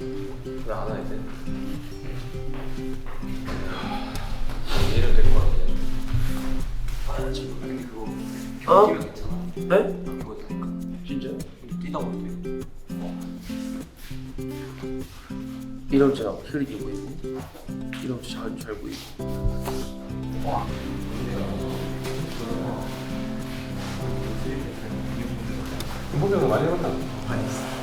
왜 안 와 이제? 내일은 될것 같아. 아 지금 근데 그거 어? 경기가 괜찮아. 네? 그거 되니까 진짜? 뛰다 보면 돼. 이러면서 흐리게 보이고 이러면서 잘, 잘 보이고 김보경도 많이 해봤다. 야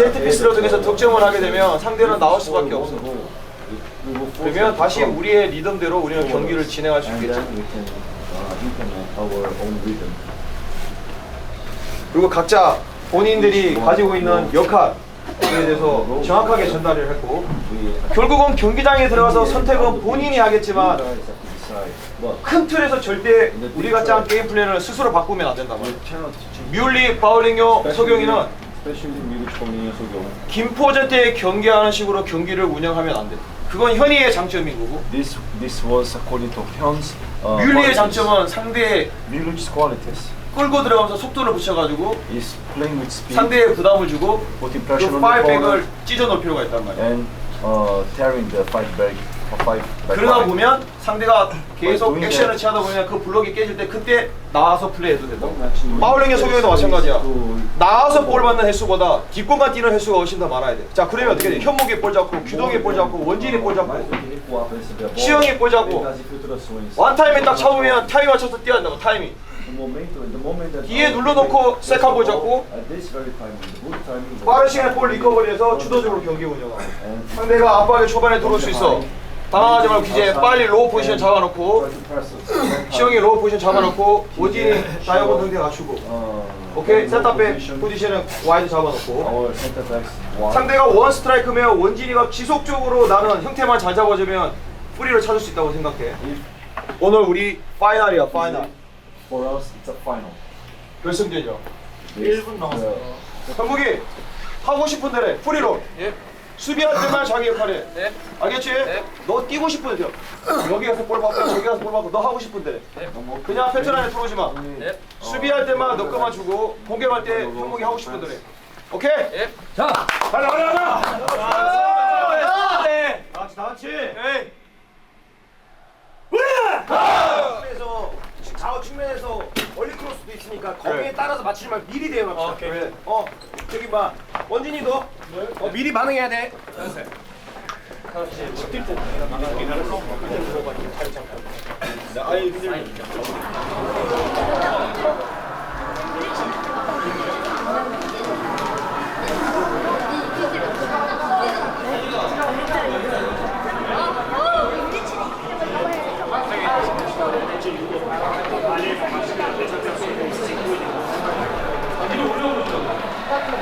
세트피스를 통해서 득점을 하게 되면 상대는 나올 수밖에 없어. 그러면 다시 우리의 리듬대로 우리는 경기를 진행할 수 있겠지. 그리고 각자 본인들이 가지고 있는 역할에 대해서 정확하게 전달을 했고 결국은 경기장에 들어가서 선택은 본인이 하겠지만 큰 틀에서 절대 우리가 짠 게임 플랜을 스스로 바꾸면 안 말이야. 뮬리, 파울링요, 서경이는 김포전 때 경기하는 식으로 경기를 운영하면 안 돼. 그건 현이의 장점인 거고 This this was according to Hyun's uh, 뮬리의. 장점은 상대의 Myul's qualities 끌고 들어가면서 속도를 붙여가지고 is playing with speed, 상대에 부담을 주고 putting 그 pressure on the 파이백을 opponent, 찢어 놓을 필요가 있단 말이야. and uh, tearing the uh, fight back. 그러다. 보면 상대가 계속 액션을 취하다 보면 그 블록이 깨질 때 그때 나와서 플레이해도 된다고. 파울링의 소경이도 마찬가지야. 나와서 볼 받는 횟수보다 뒷공간 뛰는 횟수가 훨씬 더 많아야 돼. 자 그러면 어떻게 돼? 현목이 볼 잡고, 규동이 볼 잡고, 원진이 볼 잡고, 시영이 볼 잡고 원타임에 딱 잡으면 타임 맞춰서 뛰어야 된다고 타이밍. 뒤에 눌러놓고 세컨 볼 잡고 빠른 시간에 볼 리커버리해서 주도적으로 경기 운영하고 상대가 압박에 초반에 들어올 수 있어 당황하지 말고 이제 빨리 로우 포지션 잡아놓고. 시영이 로우 포지션 잡아놓고 원진이 다이아몬드 상대 갖추고. 오케이? 센터백 포지션은 와이드 잡아놓고. one. 상대가 원 스트라이크면 원진이가 지속적으로 나는 형태만 잘 잡아주면 뿌리를 찾을 수 있다고 생각해. 오늘 우리 파이널이야 파이널. For us, it's a final. 결승전이죠 1분 남았어요. 한국이 하고 싶은 대로 해. 프리로 예. 수비할 때만 자기 역할에 네. 알겠지? 네. 너 뛰고 싶은 대로 여기 가서 볼 받고 저기 가서 볼 받고 너 하고 싶은 대로 그냥 패턴 안에 들어오지 마 네. 수비할 때만 너 거만 주고 공격할 때 한국이 하고 싶은 대로 해. 오케이? 예. 자 가자 가자 가자 네. 나같이 나같이 에이. 측면에서 좌우 측면에서 멀리 크로스 수도 있으니까 거기에 따라서 맞추지 말고 미리 대응 합시다. 그래. 어 저기 봐 원진이도 어, 미리 반응해야 돼. 성경이 Спасибо.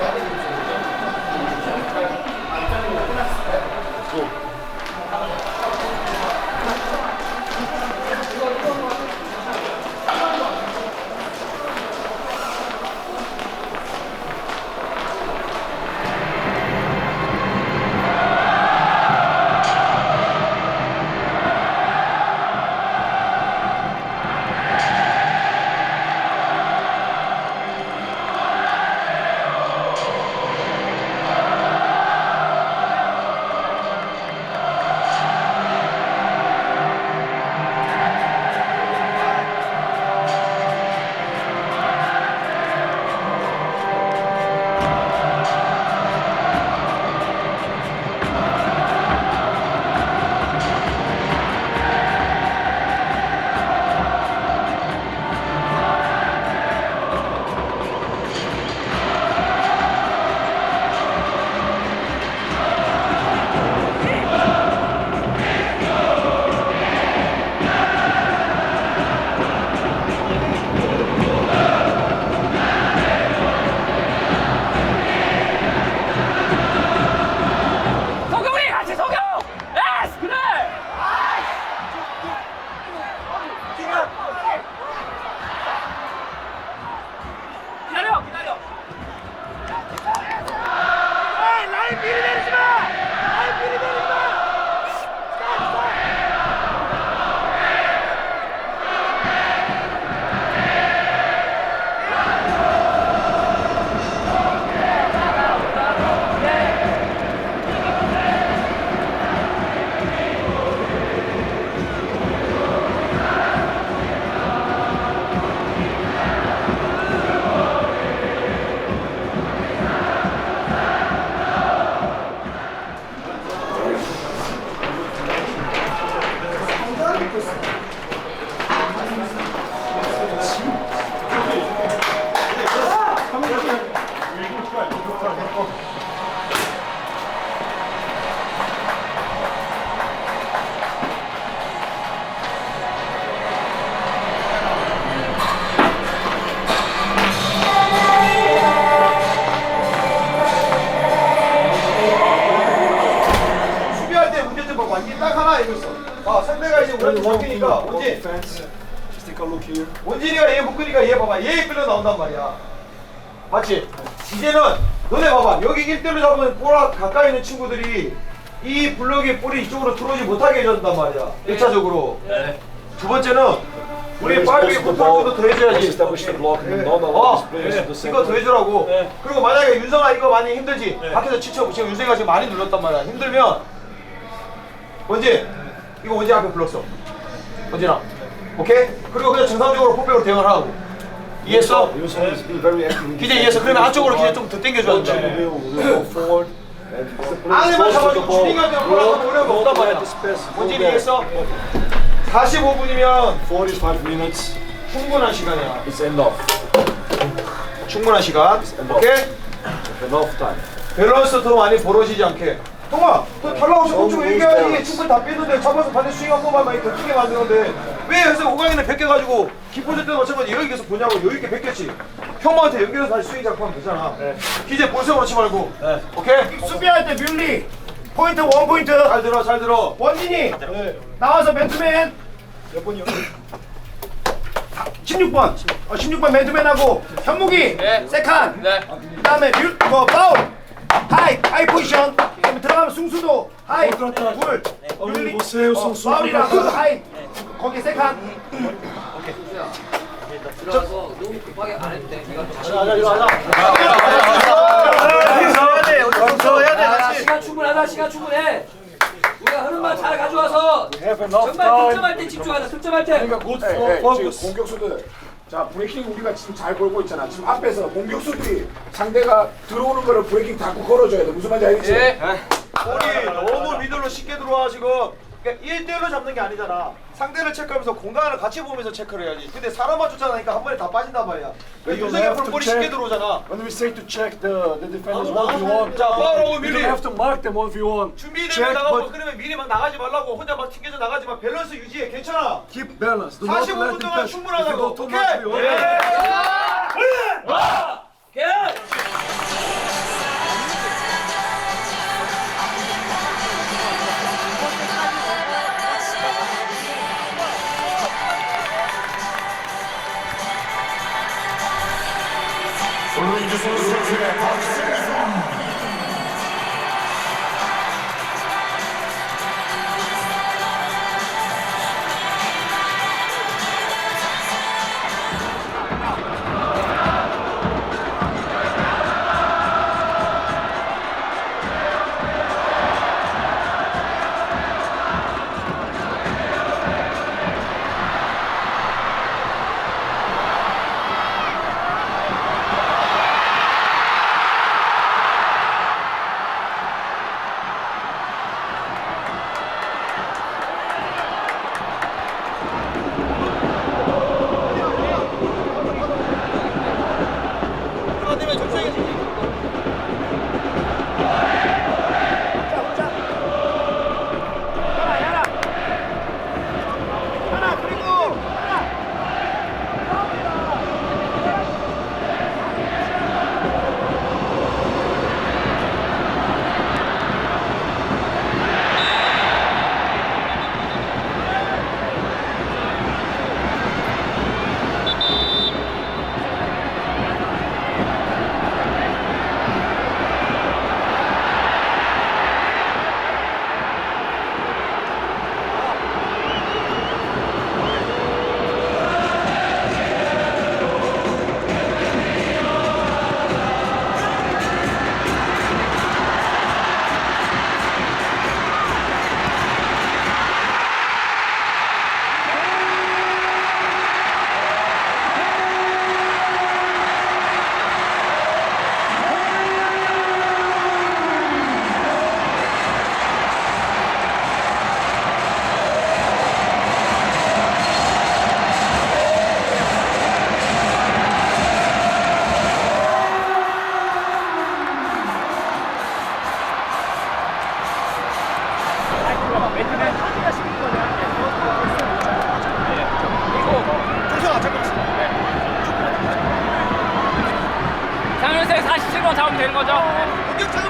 이게 딱 하나 알고 있어. 아 상대가 이제 우리한테 잡히니까 원진 원진이가 얘 묶으니까 얘 봐봐. 얘 끌려 나온단 말이야. 맞지? 이제는 너네 봐봐. 여기 1대로 잡으면 볼 가까이 있는 친구들이 이 블록의 볼이 이쪽으로 들어오지 못하게 해준단 말이야. 1차적으로. 두 번째는 우리 파이브의 컨트롤도 더 해줘야지. 어, 이거 더 해주라고. 그리고 만약에 윤성아 이거 많이 힘들지. 밖에서 치쳐. 지금 윤성이가 지금 많이 눌렀단 말이야. 힘들면 원진 이거 원진 앞에 불렀어. 원진아. 오케이? 그리고 그냥 정상적으로 포백으로 대응을 하고. 이해했어? 기재 이해했어. 그러면 안쪽으로 기재 좀 더 당겨줘야 돼. 안에만 잡아주고 주닝한테 보라고 보려고 없단 말이야. 원진이 이해했어? 45분이면 45 minutes 충분한 시간이야. is enough. 충분한 시간. 오케이? Enough time. 밸런스 더 많이 벌어지지 않게. 동아, 너 달라고 조금 좀 얘기하지. 충분히 다 뺐는데 잡아서 반대 스윙 한 번만 많이 더 크게 만드는데 왜 그래서 호강이는 베껴가지고 깊어질 때도 마찬가지 여기 계속 보냐고 여기 이렇게 베꼈지. 형만한테 연결해서 다시 스윙 작업하면 되잖아. 기재 볼세 그렇지 말고. 오케이? 수비할 때 뮬리 포인트 원 포인트 잘 들어, 잘 들어. 원진이 나와서 맨투맨 몇 번이요? 16번 어, 16번 맨투맨하고 현무기 세칸 네. 그다음에 뮤, 뭐 파울 하이 하이 포지션. 들어가면 승수도. 하이 둘 뮬리. 보세요, 어, 파울이랑 그 하이. 거기 세칸. 들어가서 너무 급하게 안 해도 돼. 네가 아, 시간 충분하다. 시간 충분해. 우리가 흐름만 잘 가져와서 정말 득점할 때 집중하자. 득점할 때. 공격수들 자 브레이킹 우리가 지금 잘 걸고 있잖아. 지금 앞에서 공격수들이 상대가 들어오는 거를 브레이킹 자꾸 걸어줘야 돼. 무슨 말인지 알겠지? 볼이 너무 미들로 쉽게 들어와 지금. 그러니까 1대1로 잡는 게 아니잖아. 상대를 체크하면서 공간을 같이 보면서 체크를 해야지. 근데 사람 맞췄잖아. 그러니까 한 번에 다 빠진단 말이야. 그러니까 유성이 have to 볼이 쉽게 들어오잖아. When we say to check the the defenders one v one, 자, 파울하고 you don't have to mark them one v one. 준비되면 Check, 나가고 but 그러면 미리 막 나가지 말라고 혼자 막 튕겨져 나가지만 밸런스 유지해 괜찮아 keep balance. Do not let 45분 them 동안 pass. If you 충분하다고 go too 오케이 much, we win. 장윤생 잡으면 되는 거죠? 공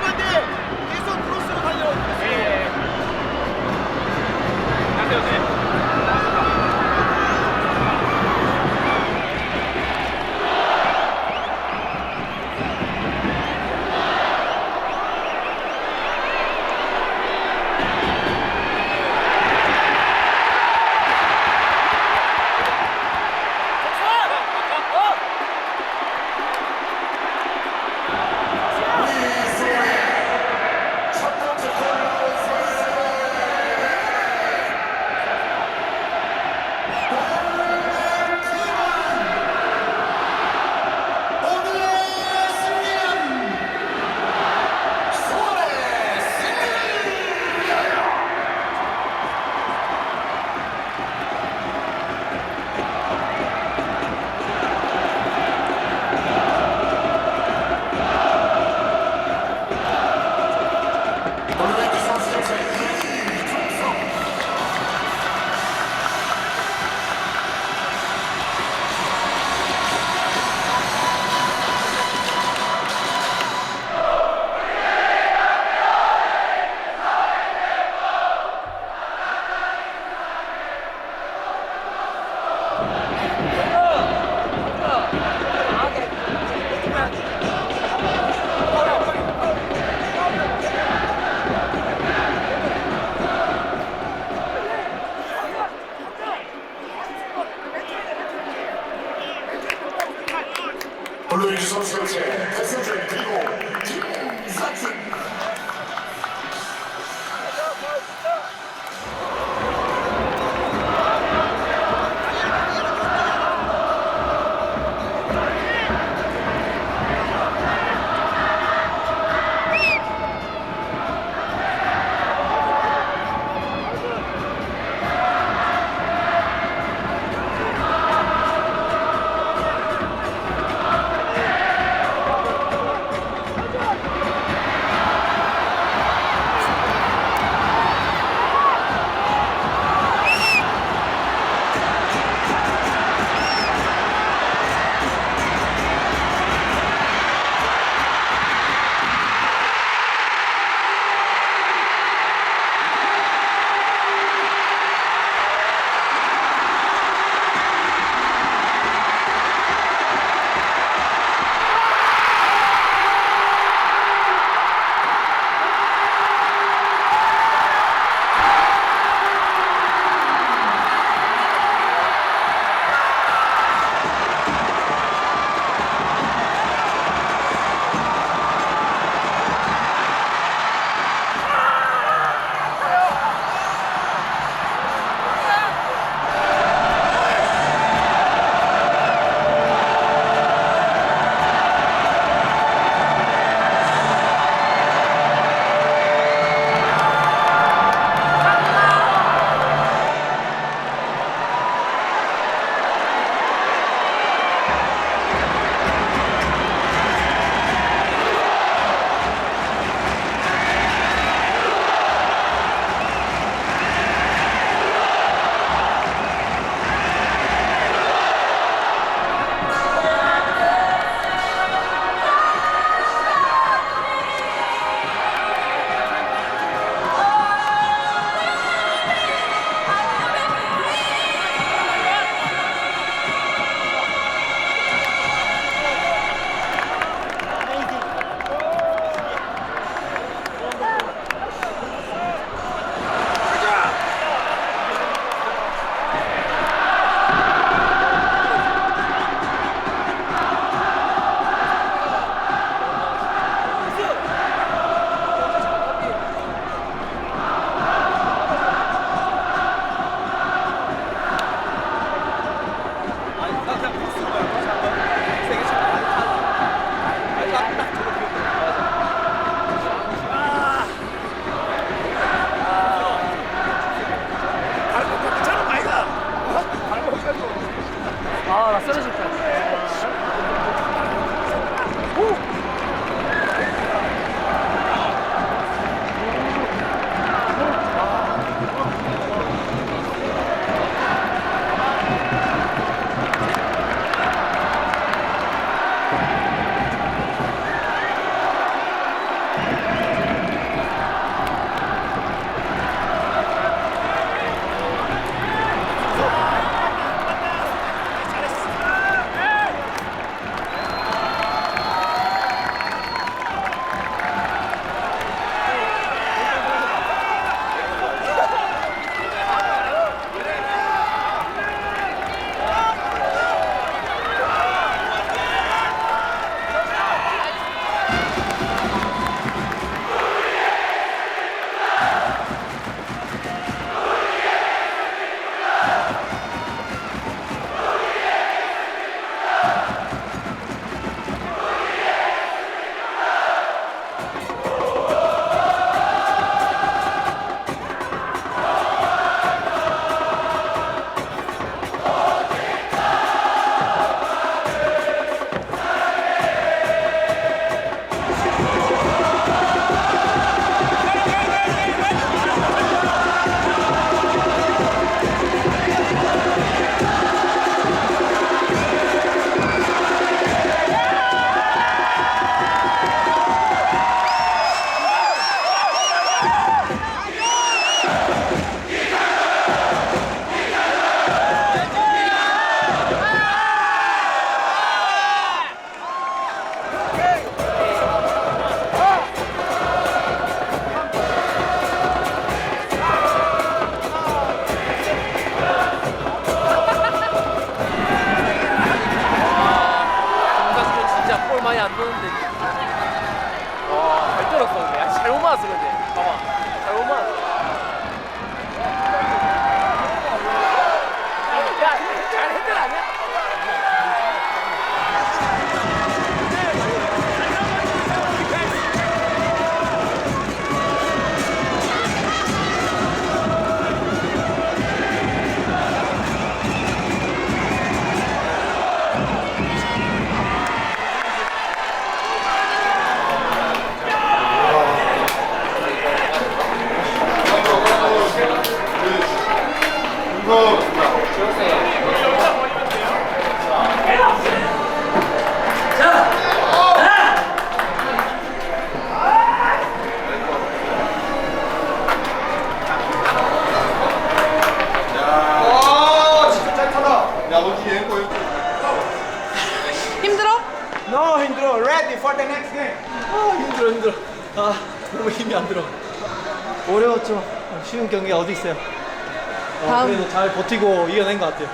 버티고 이겨낸 것 같아요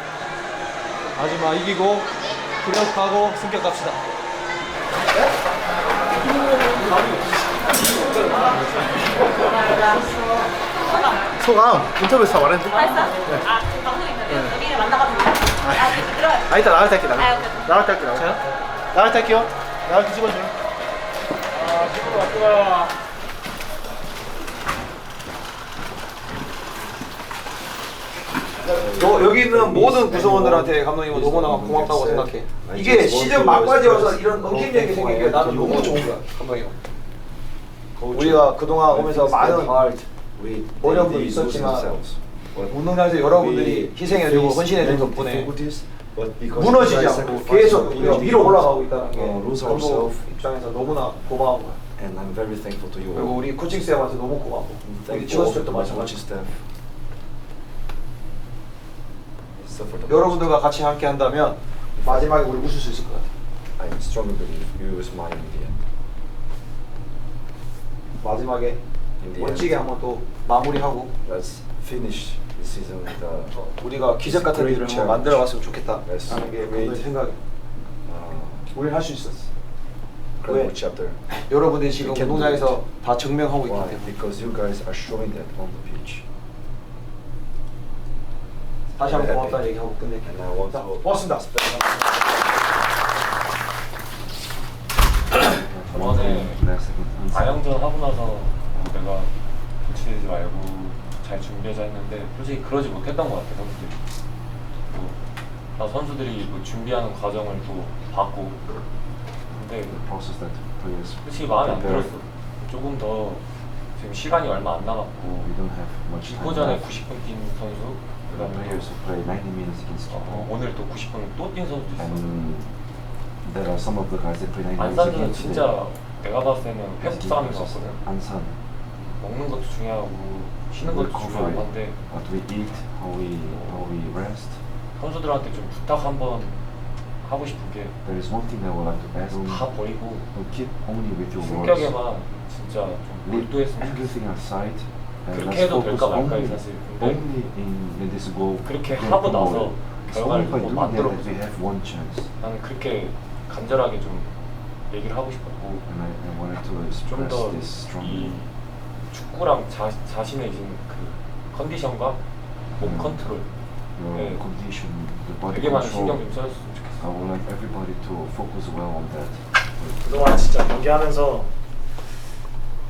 마지막 이기고 플레이오프하고 승격 갑시다 소감 인터뷰에서 말했는데. 맛있어? 아, 방송 있는데 우리를 만나가지고. 아, 들어요. 아 이따 나갈 때 할게 나갈 아, 때. 오케이. 나갈 때 할게 나갈 때. 나갈 때 할게요. 나갈 때 찍어줘. 너 여기 있는 모든 구성원들한테 감독님은 너무나 고맙다고 생각해. 이게 시즌 막바지 와서 이런 엉킴력이 생긴 게 나는 너무 좋은 거야, 감독님. 우리가 그동안 오면서 많은 어려움도 있었지만 운동장에서 여러분들이 희생해주고 헌신해준 덕분에 무너지지 않고 계속 위로 올라가고 있다는 게 감독 입장에서 너무나 고마운 거야. And I'm very thankful to you 그리고. 우리 코칭 쌤한테 너무 고맙고 우리 지원 my 마찬가지. coaching staff. So for the 여러분들과 같이 함께 한다면 마지막에 우리 웃을 수 있을 것 같아. I strongly believe you will smile in the end. 마지막에 In the 멋지게 end, 한번 또 마무리하고 let's finish the season with a 어, 우리가 기적 같은 일을 한번 만들어 갔으면 좋겠다 하는 게 우리 생각이 uh, 우리 할수 있었어 incredible chapter. 여러분들이 지금 We can do 운동장에서 다 증명하고 있기 Why? 때문에 Because you guys are showing that on the pitch. 다시 한번 네, 고맙다는 네. 얘기하고 끝낼게요. 자, to 고맙습니다. 저번에 last second. 아영전 하고 나서 내가 고치지 말고 잘 준비하자 했는데 솔직히 그러지 못했던 것 같아 선수들이. 뭐, 나 선수들이 뭐 준비하는 과정을 또 봤고. 근데 솔직히 마음에 안. 들었어. 조금 더 지금 시간이 얼마 안 남았고. Left. 90분 뛴 선수 The players play 90 minutes against 어, Japan. 오늘 또 90분 또 뛴 선수도 있어 And there are some of the guys that play 90 minutes 안산은 against 진짜 내가 봤을 때는 회복 싸움인 것 같거든 Ansan. 먹는 것도 중요하고 쉬는 것도 중요한 건데 What we eat, how we how we rest. 선수들한테 좀 부탁 한번 하고 싶은 게 다 There is one thing that I would like to ask. 버리고 Don't keep only with your words. 성격에만 진짜 좀 Leave 몰두했으면 everything 좋겠어. aside. 그렇게 해도 될까 말까 only, 사실. 근데 only in, in this goal. 그렇게 going 하고 나서 결과를 that 만들어 have one chance. 나는 그렇게 간절하게 좀 얘기를 하고 싶었고 And I, I wanted to 좀 express 더 this 이 strongly. 축구랑 자, 자신의 지금 그 컨디션과 몸 컨트롤 Your 네. condition, the body 되게 많은 신경 control. 좀 써줬으면 좋겠어 I would like everybody to focus well on that. 그동안 진짜 경기하면서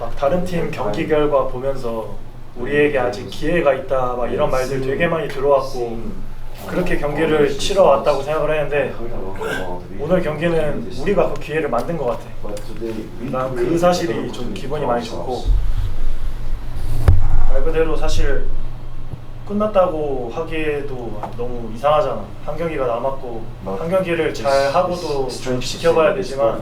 막 다른 팀 경기 결과 보면서 우리에게 아직 기회가 있다 막 이런 말들 되게 많이 들어왔고 그렇게 경기를 치러 왔다고 생각을 했는데 오늘 경기는 우리가 그 기회를 만든 것 같아. 난 그 사실이 좀 기분이 많이 좋고 말 그대로 사실 끝났다고 하기에도 너무 이상하잖아. 한 경기가 남았고 한 경기를 잘 하고도 좀 지켜봐야 되지만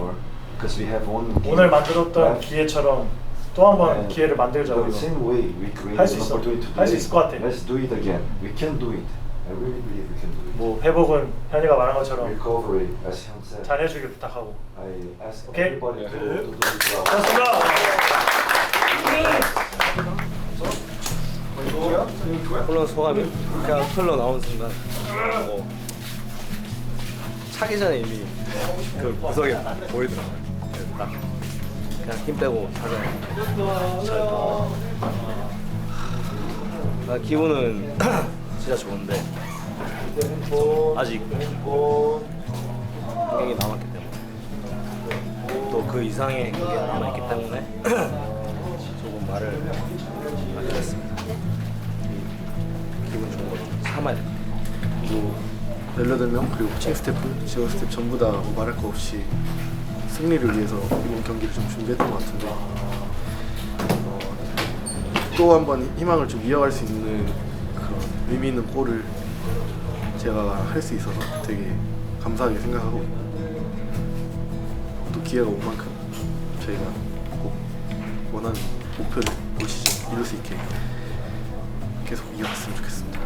오늘 만들었던 기회처럼 또 한번 기회를 만들자 The 우리가. same way we created 할수 an 있어. opportunity 할수 today. 있을 것 같아. Let's do it again. We can do it. I really believe we can do it. 뭐 회복은 현이가 말한 것처럼 Recovery, as Hyun said. 잘 해주길 부탁하고. I ask 오케이. everybody to, to do it well. 고맙습니다. 물론 소감이 그냥 털러 나온 순간 뭐 차기 전에 이미 그 구석에 보이더라고요. 그래서 딱 그냥 힘 빼고. 잘했다. 아, 기분은 진짜 좋은데 아직 경기 남았기 때문에 또 그 이상의 경기가 남아있기 때문에 조금 말을 됐습니다. 이 기분 좋은 거좀 참아야 돼. 뭐 18명 그리고 코칭 스태프, 지원 스태프 전부 다뭐 말할 거 없이 승리를 위해서 이번 경기를 좀 준비했던 것 같은데 어, 또 한 번 희망을 좀 이어갈 수 있는 그런 의미 있는 골을 제가 할 수 있어서 되게 감사하게 생각하고 또 기회가 온 만큼 저희가 꼭 원하는 목표를 올 시즌 이룰 수 있게 계속 이어갔으면 좋겠습니다.